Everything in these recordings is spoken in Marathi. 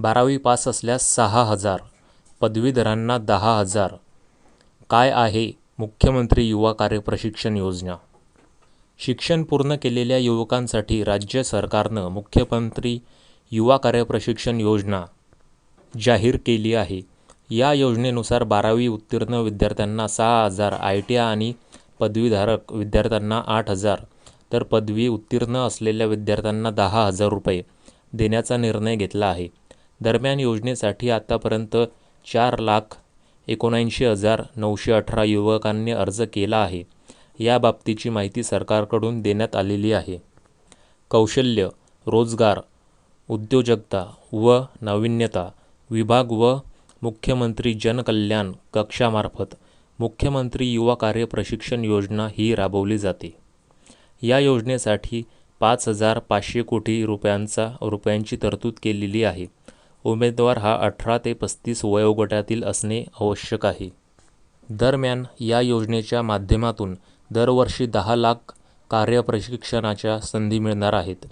बारावी पास असल्यास सहा हजार पदवीधरांना दहा हजार. काय आहे मुख्यमंत्री युवा कार्य प्रशिक्षण योजना? शिक्षण पूर्ण केलेल्या युवकांसाठी राज्य सरकारनं मुख्यमंत्री युवा कार्य प्रशिक्षण योजना जाहीर केली आहे. या योजनेनुसार बारावी उत्तीर्ण विद्यार्थ्यांना सहा हजार आय टी आय आणि पदवीधारक विद्यार्थ्यांना आठ हजार तर पदवी उत्तीर्ण असलेल्या विद्यार्थ्यांना दहा हजार रुपये देण्याचा निर्णय घेतला आहे. दरम्यान योजनेसाठी आतापर्यंत चार लाख एकोणऐंशी हजार नऊशे अठरा युवकांनी अर्ज केला आहे. याबाबतीची माहिती सरकारकडून देण्यात आलेली आहे. कौशल्य रोजगार उद्योजकता व नाविन्यता विभाग व मुख्यमंत्री जनकल्याण कक्षामार्फत मुख्यमंत्री युवा कार्य प्रशिक्षण योजना ही राबवली जाते. या योजनेसाठी पाच हजार पाचशे कोटी रुपयांचा रुपयांची तरतूद केलेली आहे. उमेदवार हा अठरा ते पस्तीस वयोगटातील असणे आवश्यक आहे. दरम्यान या योजनेच्या माध्यमातून दरवर्षी दहा लाख कार्यप्रशिक्षणाच्या संधी मिळणार आहेत.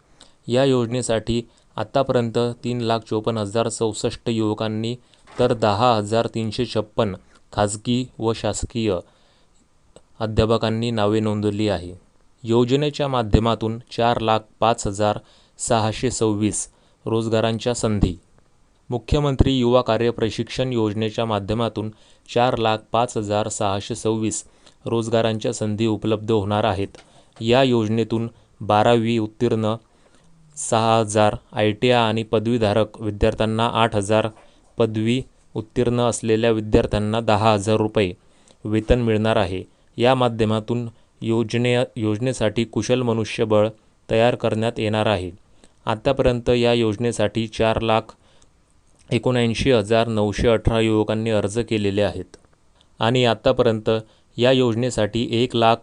या योजनेसाठी आत्तापर्यंत तीन लाख चोपन्न हजार चौसष्ट युवकांनी तर दहा हजार तीनशे छप्पन खाजगी व शासकीय अध्यापकांनी नावे नोंदवली आहे. योजनेच्या माध्यमातून चार लाख पाच हजार सहाशे सव्वीस रोजगारांच्या संधी मुख्यमंत्री युवा कार्य प्रशिक्षण योजनेच्या माध्यमातून चार लाख पाच हजार सहाशे सव्वीस रोजगारांच्या संधी उपलब्ध होणार आहेत. या योजनेतून बारावी उत्तीर्ण सहा हजार आय टी आय आणि पदवीधारक विद्यार्थ्यांना आठ हजार पदवी उत्तीर्ण असलेल्या विद्यार्थ्यांना दहा हजार रुपये वेतन मिळणार आहे. या माध्यमातून योजने योजनेसाठी कुशल मनुष्यबळ तयार करण्यात येणार आहे. आत्तापर्यंत या योजनेसाठी चार लाख एकोणऐंशी हजार नऊशे अठरा युवकांनी अर्ज केलेले आहेत. आणि आत्तापर्यंत या योजनेसाठी एक लाख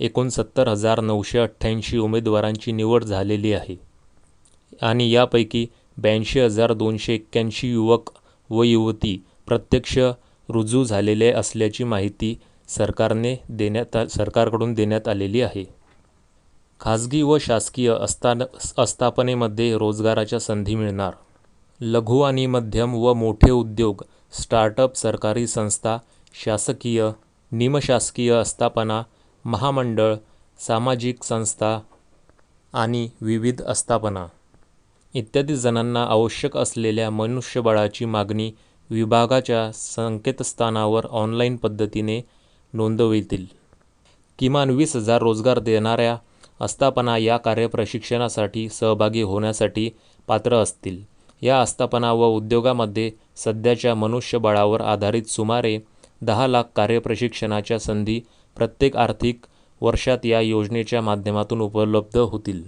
एकोणसत्तर हजार नऊशे अठ्ठ्याऐंशी उमेदवारांची निवड झालेली आहे. आणि यापैकी ब्याऐंशी हजार दोनशे एक्क्याऐंशी युवक व युवती प्रत्यक्ष रुजू झालेले असल्याची माहिती सरकारने देण्यात सरकारकडून देण्यात आलेली आहे. खाजगी व शासकीय अस्तान आस्थापनेमध्ये रोजगाराच्या संधी मिळणार. लघु आणि मध्यम व मोठे उद्योग स्टार्टअप सरकारी संस्था शासकीय निमशासकीय आस्थापना महामंडळ सामाजिक संस्था आणि विविध आस्थापना. इत्यादी जणांना आवश्यक असलेल्या मनुष्यबळाची मागणी विभागाच्या संकेतस्थानावर ऑनलाईन पद्धतीने नोंदवितील. किमान वीस हजार रोजगार देणाऱ्या आस्थापना या कार्यप्रशिक्षणासाठी सहभागी होण्यासाठी पात्र असतील. या आस्थापना व उद्योगामध्ये सध्याच्या मनुष्यबळावर आधारित सुमारे दहा लाख कार्यप्रशिक्षणाच्या संधी प्रत्येक आर्थिक वर्षात या योजनेच्या माध्यमातून उपलब्ध होतील.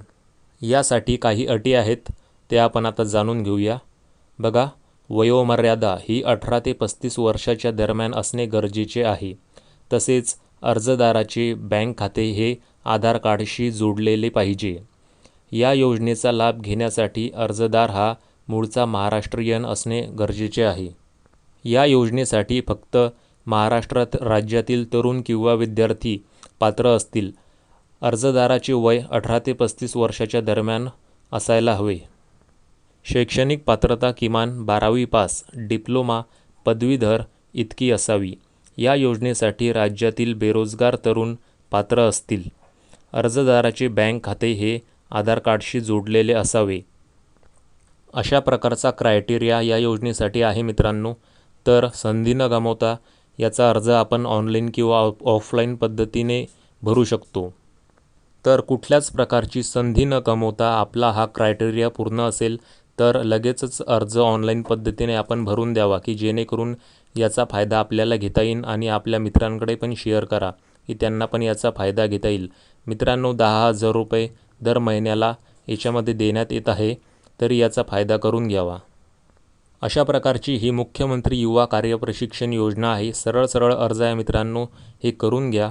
यासाठी काही अटी आहेत ते आपण आता जाणून घेऊया. बघा वयोमर्यादा ही अठरा ते पस्तीस वर्षाच्या दरम्यान असणे गरजेचे आहे. तसेच अर्जदाराचे बँक खाते हे आधार कार्डशी जोडलेले पाहिजे. या योजनेचा लाभ घेण्यासाठी अर्जदार हा मूळचा महाराष्ट्रीयन असणे गरजेचे आहे. या योजनेसाठी फक्त महाराष्ट्रात राज्यातील तरुण किंवा विद्यार्थी पात्र असतील. अर्जदाराचे वय अठरा ते पस्तीस वर्षाच्या दरम्यान असायला हवे. शैक्षणिक पात्रता किमान बारावी पास डिप्लोमा पदवीधर इतकी असावी. या योजनेसाठी राज्यातील बेरोजगार तरुण पात्र असतील. अर्जदाराचे बँक खाते हे आधार कार्डशी जोडलेले असावे. अशा प्रकारचा क्रायटेरिया या योजनेसाठी आहे मित्रांनो. तर संधी न गमावता याचा अर्ज आपण ऑनलाईन किंवा ऑफलाईन पद्धतीने भरू शकतो. तर कुठल्याच प्रकारची संधी न गमवता आपला हा क्रायटेरिया पूर्ण असेल तर लगेचच अर्ज ऑनलाईन पद्धतीने आपण भरून द्यावा की जेणेकरून याचा फायदा आपल्याला घेता येईल आणि आपल्या मित्रांकडे पण शेअर करा की त्यांना पण याचा फायदा घेता येईल. मित्रांनो दहा हजार रुपये दर महिन्याला याच्यामध्ये देण्यात येत आहे. तरी याचा फायदा करून घ्यावा. अशा प्रकारची ही मुख्यमंत्री युवा कार्य प्रशिक्षण योजना आहे. सरळ सरळ अर्ज आहे मित्रांनो हे करून घ्या.